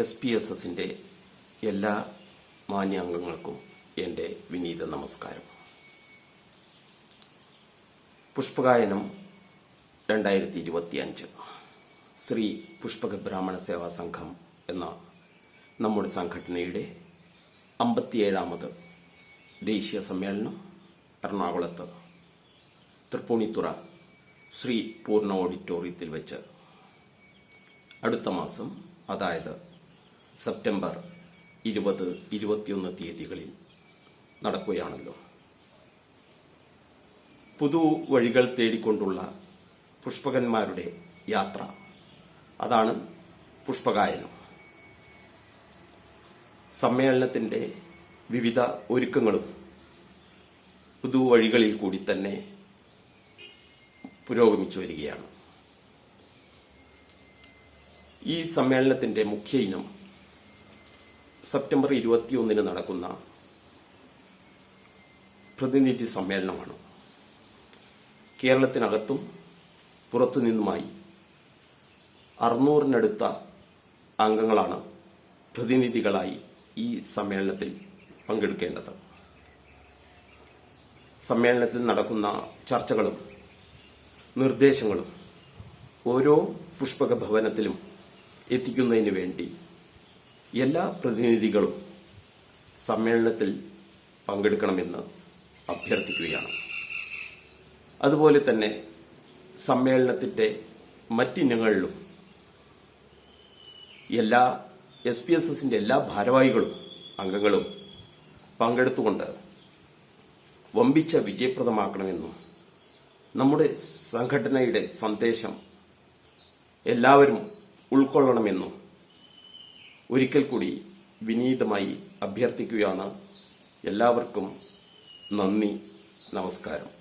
S P S എസിന്റെ എല്ലാ മാന്യാംഗങ്ങൾക്കും എന്റെ വിനീത നമസ്കാരം. പുഷ്പകായനം രണ്ടായിരത്തി ഇരുപത്തിയഞ്ച് ശ്രീ പുഷ്പക ബ്രാഹ്മണ സേവാ സംഘം എന്ന നമ്മുടെ സംഘടനയുടെ അമ്പത്തിയേഴാമത് ദേശീയ സമ്മേളനം എറണാകുളത്ത് തൃപ്പൂണിത്തുറ ശ്രീ പൂർണ ഓഡിറ്റോറിയത്തിൽ വെച്ച് അടുത്ത മാസം അതായത് സെപ്റ്റംബർ ഇരുപത് ഇരുപത്തിയൊന്ന് തീയതികളിൽ നടക്കുകയാണല്ലോ. പുതു വഴികൾ തേടിക്കൊണ്ടുള്ള പുഷ്പകന്മാരുടെ യാത്ര. അതാണ് പുഷ്പകായനം സമ്മേളനത്തിന്റെ വിവിധ ഒരുക്കങ്ങളും പുതു വഴികളിൽ കൂടി തന്നെ പുരോഗമിച്ചു വരികയാണ്. ഈ സമ്മേളനത്തിന്റെ മുഖ്യ ഇനം സെപ്റ്റംബർ ഇരുപത്തിയൊന്നിന് നടക്കുന്ന പ്രതിനിധി സമ്മേളനമാണ്. കേരളത്തിനകത്തും പുറത്തുനിന്നുമായി അറുന്നൂറിനടുത്ത അംഗങ്ങളാണ് പ്രതിനിധികളായി ഈ സമ്മേളനത്തിൽ പങ്കെടുക്കേണ്ടത്. സമ്മേളനത്തിൽ നടക്കുന്ന ചർച്ചകളും നിർദ്ദേശങ്ങളും ഓരോ പുഷ്പക ഭവനത്തിലും എത്തിക്കുന്നതിന് വേണ്ടി എല്ലാ പ്രതിനിധികളും സമ്മേളനത്തിൽ പങ്കെടുക്കണമെന്ന് അഭ്യർത്ഥിക്കുകയാണ്. അതുപോലെ തന്നെ സമ്മേളനത്തിന്റെ മറ്റിനങ്ങളിലും എല്ലാ എസ് പി എസ് എസിന്റെ എല്ലാ ഭാരവാഹികളും അംഗങ്ങളും പങ്കെടുത്തുകൊണ്ട് വമ്പിച്ച വിജയപ്രദമാക്കണമെന്നും നമ്മുടെ സംഘടനയുടെ സന്ദേശം എല്ലാവരും ഉൾക്കൊള്ളണമെന്നും ഒരിക്കൽ കൂടി വിനീതമായി അഭ്യർത്ഥിക്കുകയാണ്. എല്ലാവർക്കും നന്ദി നമസ്കാരം.